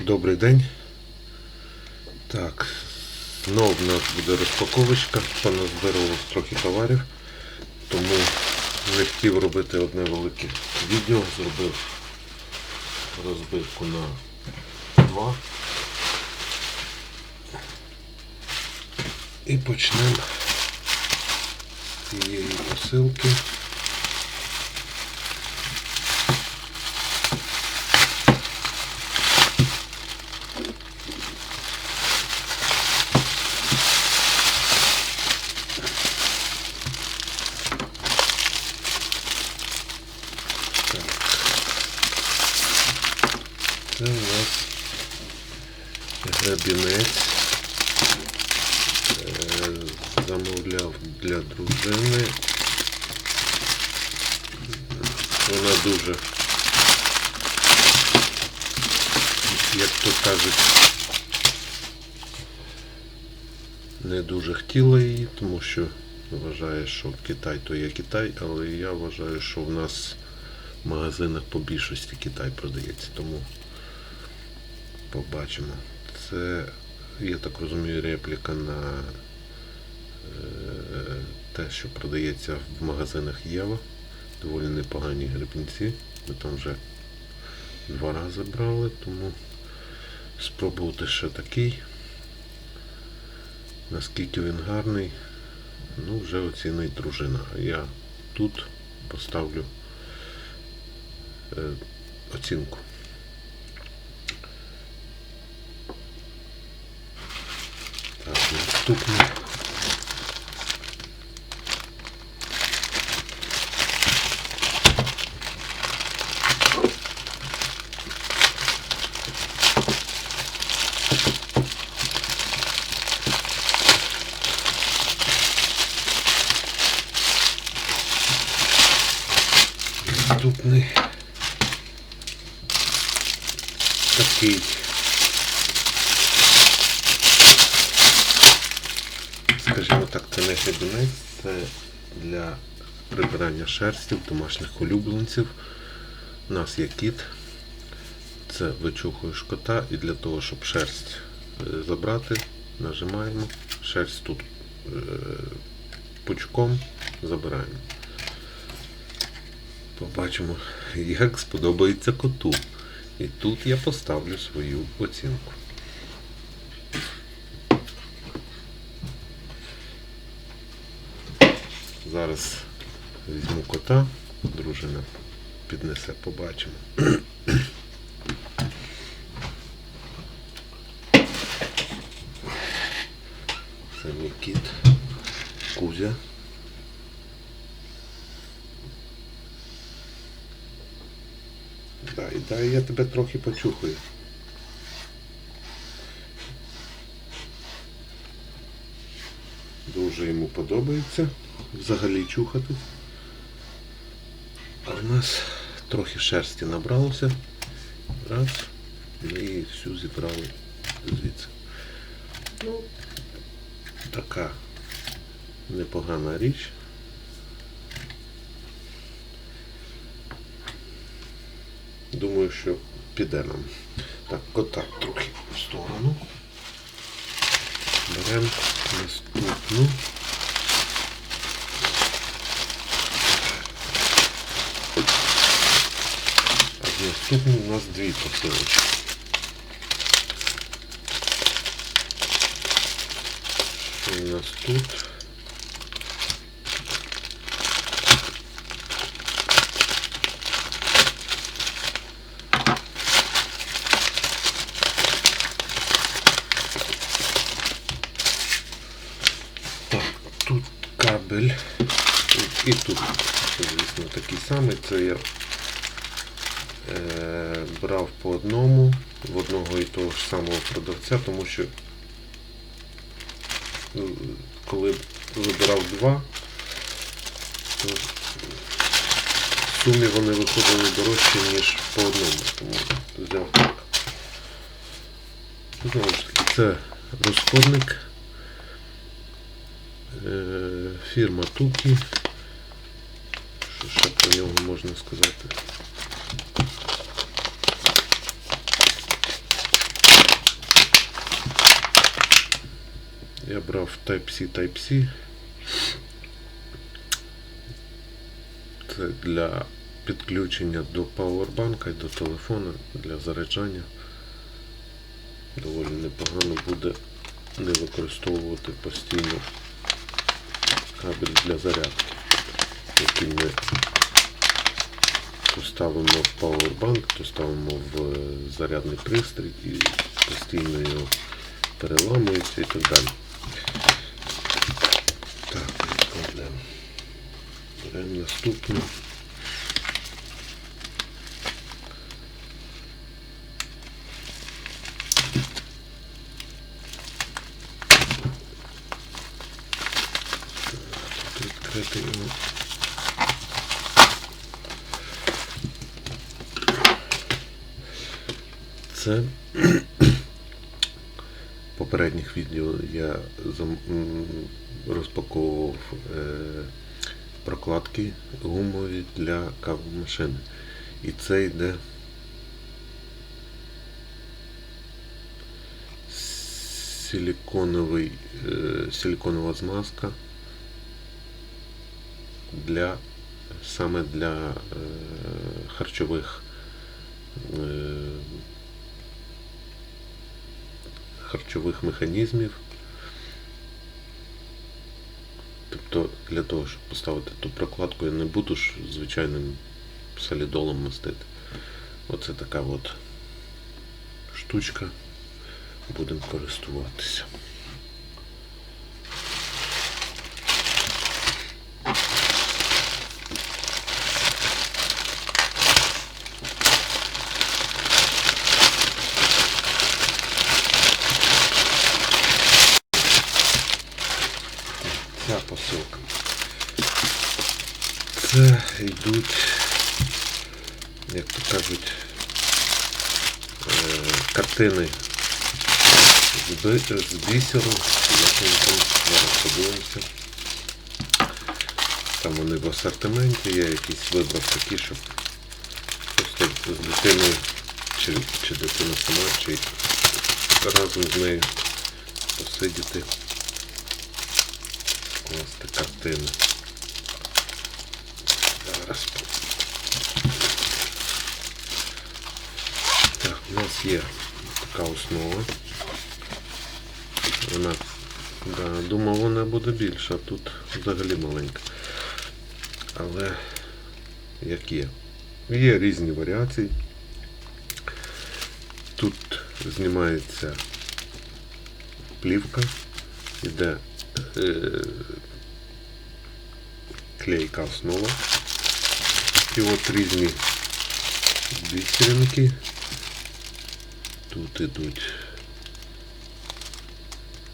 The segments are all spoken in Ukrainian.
Добрий день. Так, знов в нас буде розпаковочка, поназбирувалось трохи товарів, тому не хотів робити одне велике відео, зробив розбивку на два. І почнемо з цієї посилки. Це у нас грабінець. Е, Замовляв для дружини. Вона дуже, як то кажуть, не дуже хотіла її, тому що вважає, що Китай то є Китай, але я вважаю, що в нас в магазинах по більшості Китай продається. Тому побачимо. Це, я так розумію, репліка на е, те, що продається в магазинах Єва. Доволі непогані гребінці. Ми там вже два рази брали, тому спробувати ще такий. Наскільки він гарний, ну вже оцінить дружина. Я тут поставлю е, оцінку. Так, наступний. Такий. Скажімо так, це не гребінець, це для прибирання шерстів, домашніх улюбленців. У нас є кіт. Це вичухуєш кота і для того, щоб шерсть е, забрати, нажимаємо. Шерсть тут е, пучком забираємо. Побачимо, як сподобається коту. І тут я поставлю свою оцінку. Зараз візьму кота, дружина піднесе, побачимо. Це мій кіт, Кузя. Дай, дай, я тебе трохи почухаю. Дуже йому подобається взагалі чухати. А в нас трохи шерсті набралося. Раз. Ми її всю зібрали звідси. Ну, така непогана річ. Думаю, що піде нам. Так, кота трохи в сторону. Беремо наступну. В наступну у нас дві посилочки. Що у нас тут? Так, тут кабель. І тут, самий. Це я е, брав по одному в одного і того ж самого продавця, тому що е, коли вибирав два, то в сумі вони виходили дорожче, ніж по одному. Тому взяв так. Знову ж таки, це розходник. Е, Фірма Тукі. Про нього можна сказати? Я брав Type-C Type-C. Це для підключення до пауербанка і до телефона для заряджання. Доволі непогано буде не використовувати постійно кабель для зарядки, який ми то ставимо в пауербанк, то ставимо в е, зарядний пристрій і постійно його переламується і так далі. Так, відкладемо. Беремо наступну. Тут відкрити. Це попередніх відео я розпаковував е, прокладки гумові для кавомашини. І це йде силіконовий, е, силіконова змазка для саме для е, харчових харчових механізмів. Тобто для того, щоб поставити ту прокладку, я не буду ж звичайним солідолом мастити. Оце така от штучка. Будемо користуватися. Ця посилка. Це йдуть, як то кажуть, картини з бісеру. Зараз подивимося. Там вони в асортименті, я якісь вибрав такі, щоб просто з дитиною, чи, чи дитина сама, чи разом з нею посидіти класти картини. Зараз. Так, у нас є така основа. Вона, да, думав, вона буде більша, а тут взагалі маленька. Але як є. Є різні варіації. Тут знімається плівка, іде е, клейка основа. І от різні бісеринки. Тут ідуть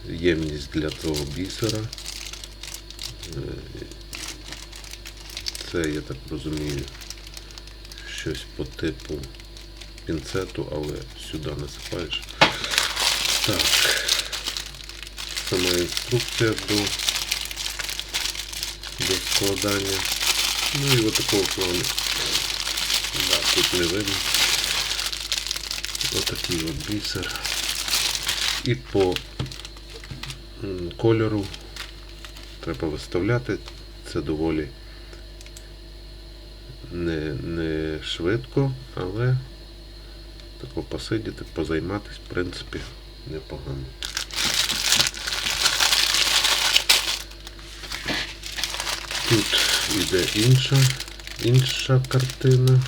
ємність для того бісера. Е, Це, я так розумію, щось по типу пінцету, але сюди насипаєш. Так. Сама інструкція до, до складання. Ну і от такого плану. Да, тут не видно. Отакий от бісер. І по кольору треба виставляти. Це доволі не, не швидко, але тако посидіти, позайматись, в принципі, непогано. Тут іде інша, інша картина,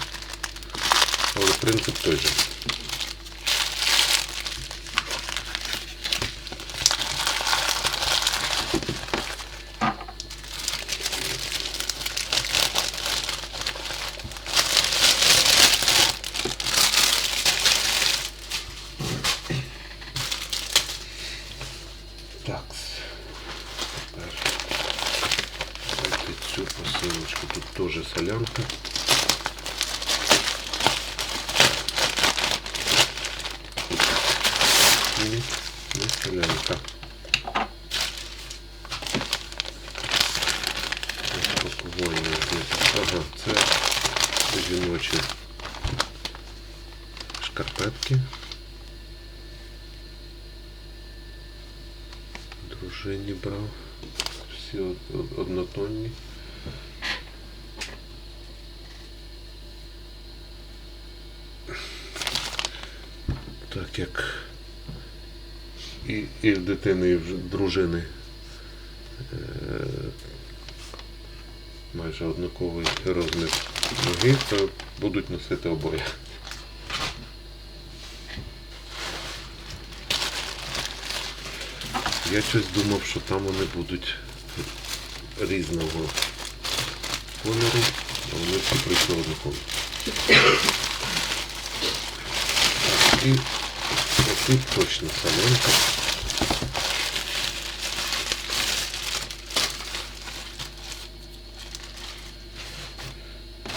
але принцип той же. Жіночі шкарпетки. Дружині брав. Од- однотонні. Так як і, і в дитини, і в дружини майже однаковий розмір ноги, то будуть носити обоє. Я щось думав, що там вони будуть різного кольору, а вони всі прийшли однакові. І отут точно солонка.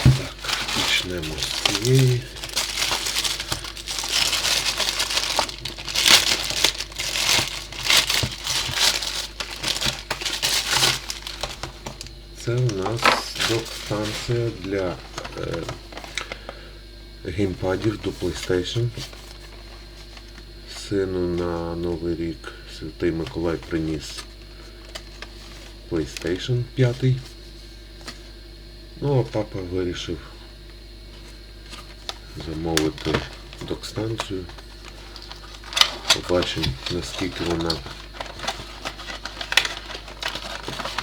Так, почнемо з. Це у нас док-станція для е, геймпадів до PlayStation. Сину на Новий рік Святий Миколай приніс PlayStation 5. Ну, а папа вирішив замовити док-станцію. Побачимо, наскільки вона,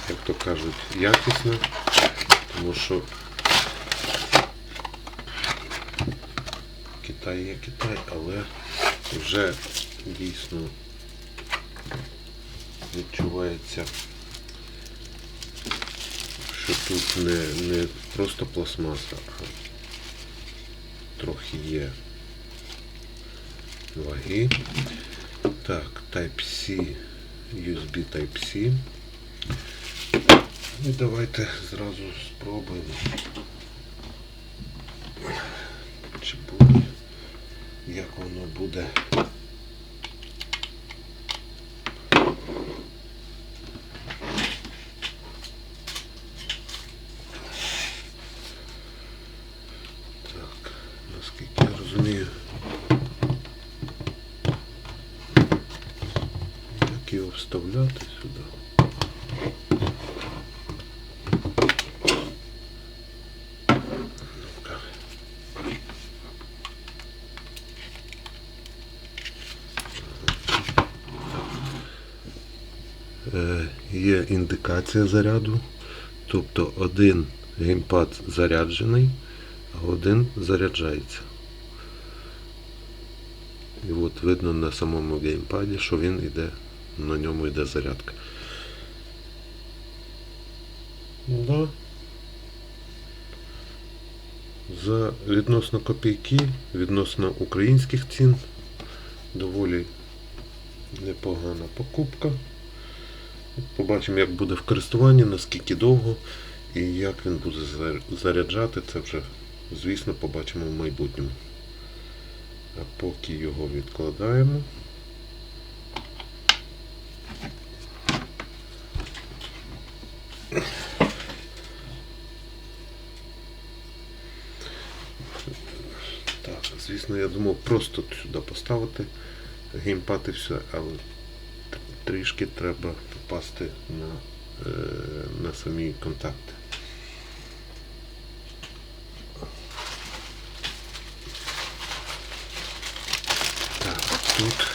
як то кажуть, якісна, тому що Китай є Китай, але вже дійсно відчувається, що тут не, не просто пластмаса, а трохи є ваги. Так, Type-C, USB Type-C. І давайте зразу спробуємо. Чи буде, як воно буде. Так, наскільки я розумію. Як його вставляти сюди? Ну-ка. Е, Є індикація заряду, тобто один геймпад заряджений, а один заряджається. І от видно на самому геймпаді, що він йде, на ньому йде зарядка. Да. За відносно копійки, відносно українських цін, доволі непогана покупка. Побачимо, як буде в користуванні, наскільки довго і як він буде заряджати. Це вже, звісно, побачимо в майбутньому. А поки його відкладаємо. Звісно, я думав просто сюди поставити геймпад і все, але трішки треба попасти на, е, на самі контакти. Так, тут.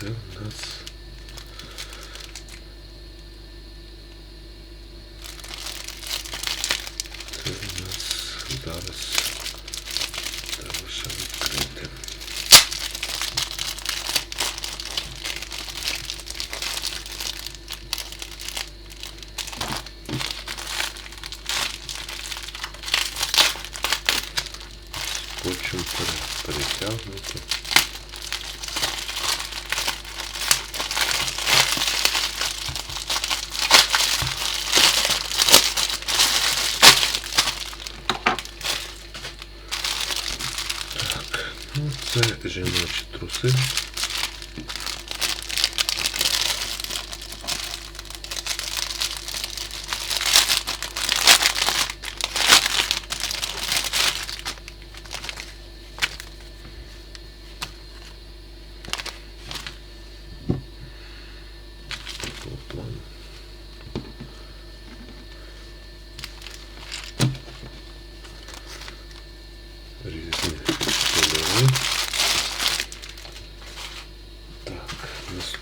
Це у нас. Це у нас зараз треба ще відкрити. Скотчем пере- перетягнути. Це жіночі труси.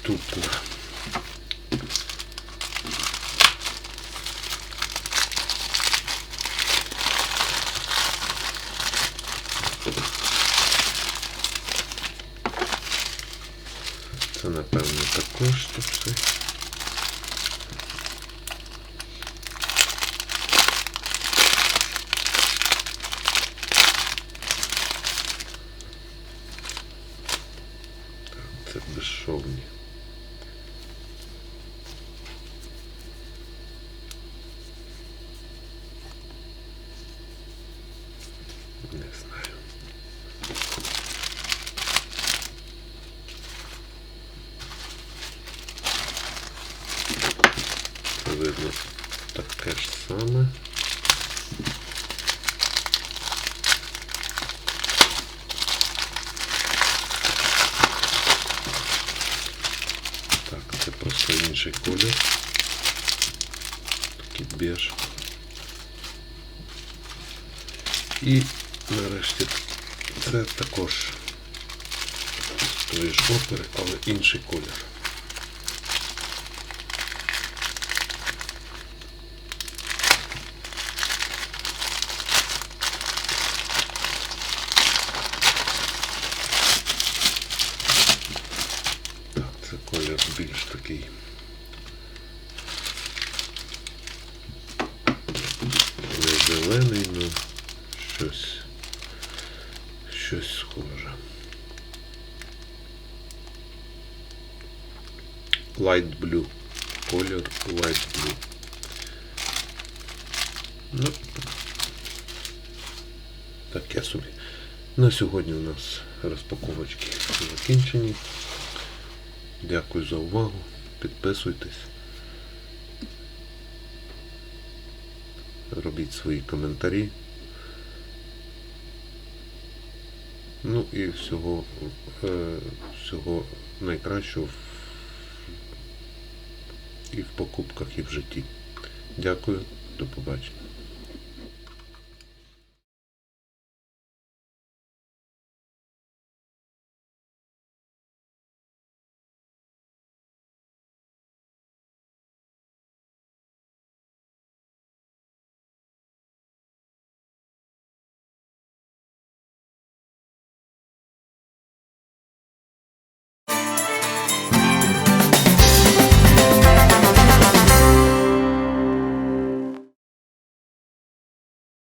Наступне. Це напевно також труси. І нарешті це також з тої ж опери, але інший колір. Так, це колір більш такий. Не зелений, ну щось. Щось схоже. Light blue. Колір light blue. Ну, таке собі. На сьогодні у нас розпаковочки закінчені. Дякую за увагу. Підписуйтесь. Робіть свої коментарі. Ну і всього, е, всього найкращого і в покупках, і в житті. Дякую, до побачення.